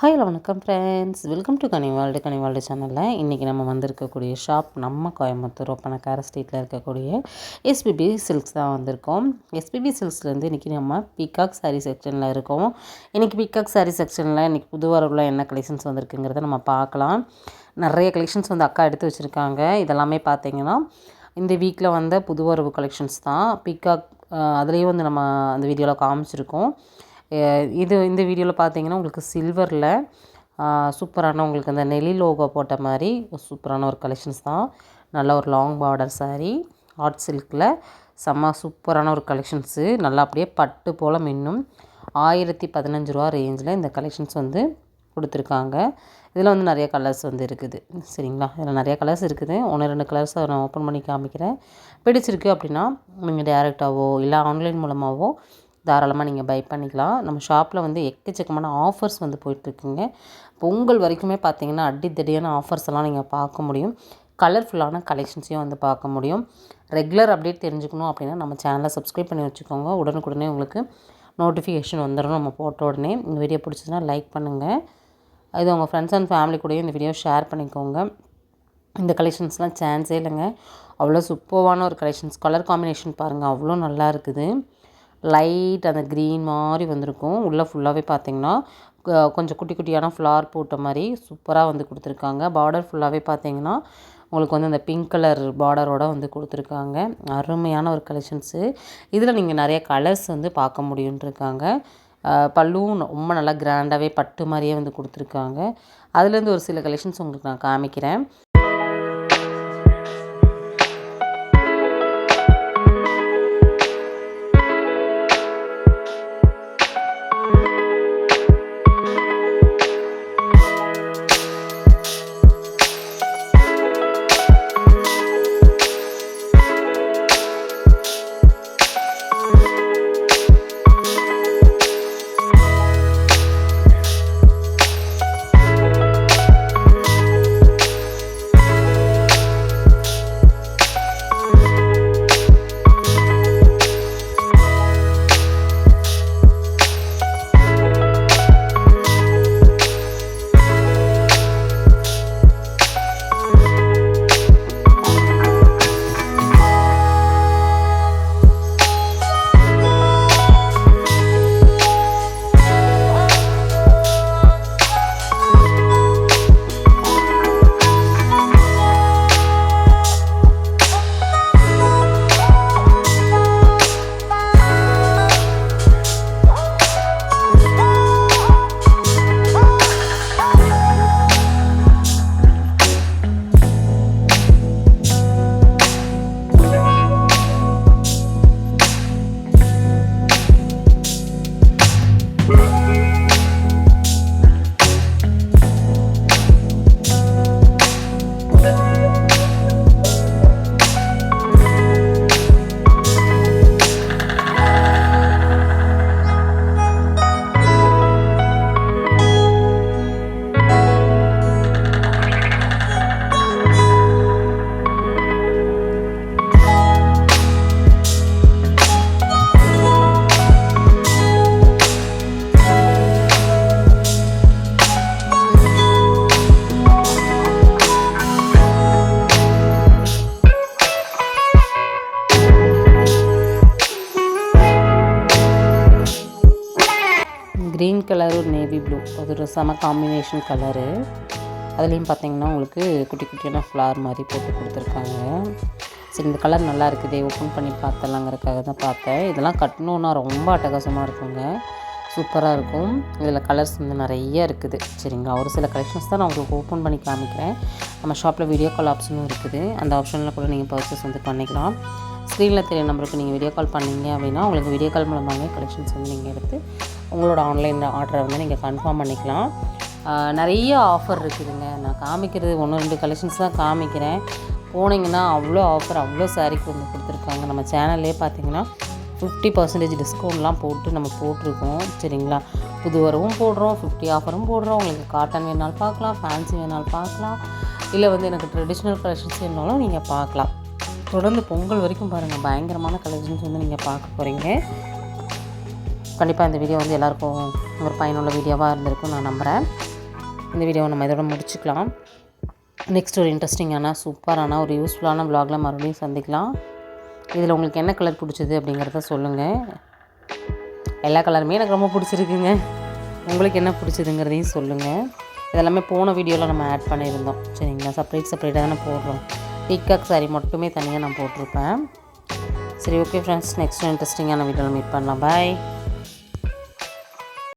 Hi hello வணக்கம் friends welcome to கனிவால்டு கனிவால்டு சேனலில் இன்றைக்கி நம்ம வந்திருக்கக்கூடிய ஷாப் நம்ம கோயம்புத்தூர் ஒப்பனக்கார ஸ்ட்ரீட்டில் இருக்கக்கூடிய எஸ்பிபி சில்க்ஸ் தான் வந்திருக்கோம். எஸ்பிபி சில்க்ஸ்லேருந்து இன்றைக்கி நம்ம பீகாக் சாரீ செக்ஷனில் இருக்கோம். இன்றைக்கி பீகாக் சாரீ செக்ஷனில் இன்றைக்கி புது வரவுல என்ன கலெக்ஷன்ஸ் வந்திருக்குங்கிறத நம்ம பார்க்கலாம். நிறைய கலெக்ஷன்ஸ் வந்து அக்கா எடுத்து வச்சுருக்காங்க. இதெல்லாமே பார்த்தீங்கன்னா இந்த வீக்கில் வந்த புது வரவு கலெக்ஷன்ஸ் தான். பீகாக் அதுலேயும் வந்து நம்ம அந்த வீடியோவில் காமிச்சிருக்கோம். இது இந்த வீடியோவில் பார்த்தீங்கன்னா உங்களுக்கு சில்வரில் சூப்பரான உங்களுக்கு அந்த நெலி லோகோ போட்ட மாதிரி ஒரு சூப்பரான ஒரு கலெக்ஷன்ஸ் தான். நல்ல ஒரு லாங் பார்டர் சாரீ ஹாட் சில்கில் செம்ம சூப்பரான ஒரு கலெக்ஷன்ஸு நல்லா அப்படியே பட்டு போல் மின்னும். ஆயிரத்தி பதினஞ்சு ரூபா ரேஞ்சில் இந்த கலெக்ஷன்ஸ் வந்து கொடுத்துருக்காங்க. இதில் வந்து நிறைய கலர்ஸ் வந்து இருக்குது. சரிங்களா? இதில் நிறைய கலர்ஸ் இருக்குது. ஒன்று ரெண்டு கலர்ஸ் நான் ஓப்பன் பண்ணி காமிக்கிறேன். பிடிச்சிருக்கு அப்படின்னா நீங்கள் டேரெக்டாகவோ இல்லை ஆன்லைன் மூலமாகவோ தாராளமாக நீங்கள் பை பண்ணிக்கலாம். நம்ம ஷாப்பில் வந்து எக்கச்சக்கமான ஆஃபர்ஸ் வந்து போயிட்டுருக்குங்க. பொங்கல் வரைக்குமே பார்த்தீங்கன்னா அடித்தடியான ஆஃபர்ஸ் எல்லாம் நீங்கள் பார்க்க முடியும். கலர்ஃபுல்லான கலெக்ஷன்ஸையும் வந்து பார்க்க முடியும். ரெகுலர் அப்டேட் தெரிஞ்சுக்கணும் அப்படின்னா நம்ம சேனலை சப்ஸ்கிரைப் பண்ணி வச்சுக்கோங்க. உடனுக்குடனே உங்களுக்கு நோட்டிஃபிகேஷன் வந்துடும் நம்ம போட்ட உடனே. இந்த வீடியோ பிடிச்சதுன்னா லைக் பண்ணுங்கள் இது உங்கள் ஃப்ரெண்ட்ஸ் அண்ட் ஃபேமிலி கூடயும் இந்த வீடியோ ஷேர் பண்ணிக்கோங்க. இந்த கலெக்ஷன்ஸ்லாம் சான்ஸே இல்லைங்க. அவ்வளோ சூப்பர்வான ஒரு கலெக்ஷன்ஸ் கலர் காம்பினேஷன் பாருங்கள் அவ்வளோ நல்லா இருக்குது. லைட் அந்த க்ரீன் மாதிரி வந்திருக்கும். உள்ளே ஃபுல்லாகவே பார்த்தீங்கன்னா கொஞ்சம் குட்டி குட்டியான ஃப்ளார் போட்ட மாதிரி சூப்பராக வந்து கொடுத்துருக்காங்க. பார்டர் ஃபுல்லாகவே பார்த்தீங்கன்னா உங்களுக்கு வந்து அந்த பிங்க் கலர் பார்டரோட வந்து கொடுத்துருக்காங்க. அருமையான ஒரு கலெக்ஷன்ஸு இதில் நீங்கள் நிறைய கலர்ஸ் வந்து பார்க்க முடியுன்ட்ருக்காங்க பல்லுவும் ரொம்ப நல்லா கிராண்டாகவே பட்டு மாதிரியே வந்து கொடுத்துருக்காங்க. அதுலேருந்து ஒரு சில கலெக்ஷன்ஸ் உங்களுக்கு நான் காமிக்கிறேன். க்ரீன் கலர் ஒரு நேவி ப்ளூ அது ஒரு செம காம்பினேஷன் கலரு அதுலேயும் பார்த்தீங்கன்னா உங்களுக்கு குட்டி குட்டியான ஃப்ளார் மாதிரி போட்டு கொடுத்துருக்காங்க. சரி இந்த கலர் நல்லா இருக்குதே ஓப்பன் பண்ணி பார்த்தலாங்கிறதுக்காக தான் பார்த்தேன். இதெல்லாம் கட்டணுன்னா ரொம்ப அட்டகாசமாக இருக்குங்க. சூப்பராக இருக்கும். இதில் கலர்ஸ் வந்து நிறைய இருக்குது. சரிங்களா? ஒரு சில கலெக்ஷன்ஸ் தான் நான் உங்களுக்கு ஓப்பன் பண்ணி காமிக்கிறேன். நம்ம ஷாப்பில் வீடியோ கால் ஆப்ஷனும் இருக்குது. அந்த ஆப்ஷனில் கூட நீங்கள் பர்ச்சேஸ் வந்து பண்ணிக்கலாம். ஸ்க்ரீனில் தெரிய நம்பருக்கு நீங்கள் வீடியோ கால் பண்ணீங்க அப்படின்னா உங்களுக்கு வீடியோ கால் மூலமாகவே கலெக்ஷன்ஸ் வந்து நீங்கள் எடுத்து உங்களோட ஆன்லைன் ஆர்டரை வந்து நீங்கள் கன்ஃபார்ம் பண்ணிக்கலாம். நிறைய ஆஃபர் இருக்குதுங்க. நான் காமிக்கிறது ஒன்று ரெண்டு கலெக்ஷன்ஸ் தான் காமிக்கிறேன். போனீங்கன்னா அவ்வளோ ஆஃபர் அவ்வளோ சாரீக்கு வந்து கொடுத்துருக்காங்க. நம்ம சேனல்லே பார்த்தீங்கன்னா ஃபிஃப்டி பர்சன்டேஜ் டிஸ்கவுண்ட்லாம் போட்டு நம்ம போட்டிருக்கோம். சரிங்களா? புது வரவும் போடுறோம் ஃபிஃப்டி ஆஃபரும் போடுறோம். உங்களுக்கு காட்டன் வேணாலும் பார்க்கலாம் ஃபேன்சி வேணாலும் பார்க்கலாம். இல்லை வந்து எனக்கு ட்ரெடிஷ்னல் கலெக்ஷன்ஸ் வேணாலும் நீங்கள் பார்க்கலாம். தொடர்ந்து பொங்கல் வரைக்கும் பாருங்கள் பயங்கரமான கலெக்ஷன்ஸ் வந்து நீங்கள் பார்க்க போகிறீங்க கண்டிப்பாக இந்த வீடியோ வந்து எல்லாருக்கும் ஒரு பயனுள்ள வீடியோவாக இருந்திருக்கும் நான் நம்புகிறேன் இந்த வீடியோவை நம்ம இதோட முடிச்சுக்கலாம். நெக்ஸ்ட் ஒரு இன்ட்ரெஸ்டிங்கான சூப்பரான ஒரு யூஸ்ஃபுல்லான vlogல மறுபடியும் சந்திக்கலாம். இதில் உங்களுக்கு என்ன கலர் பிடிச்சது அப்படிங்கிறத சொல்லுங்கள் எல்லா கலருமே எனக்கு ரொம்ப பிடிச்சிருக்குங்க. உங்களுக்கு என்ன பிடிச்சதுங்கிறதையும் சொல்லுங்கள் இதெல்லாமே போன வீடியோவில் நம்ம ஆட் பண்ணியிருந்தோம். சரிங்களா? செப்பரேட் செப்பரேட்டாக தானே போடுறோம். பீக்காக் சாரி மட்டுமே தனியாக நான் போட்டிருப்பேன். சரி ஓகே ஃப்ரெண்ட்ஸ் நெக்ஸ்ட் இன்ட்ரெஸ்டிங்கான வீடியோவில் மீட் பண்ணலாம். பாய்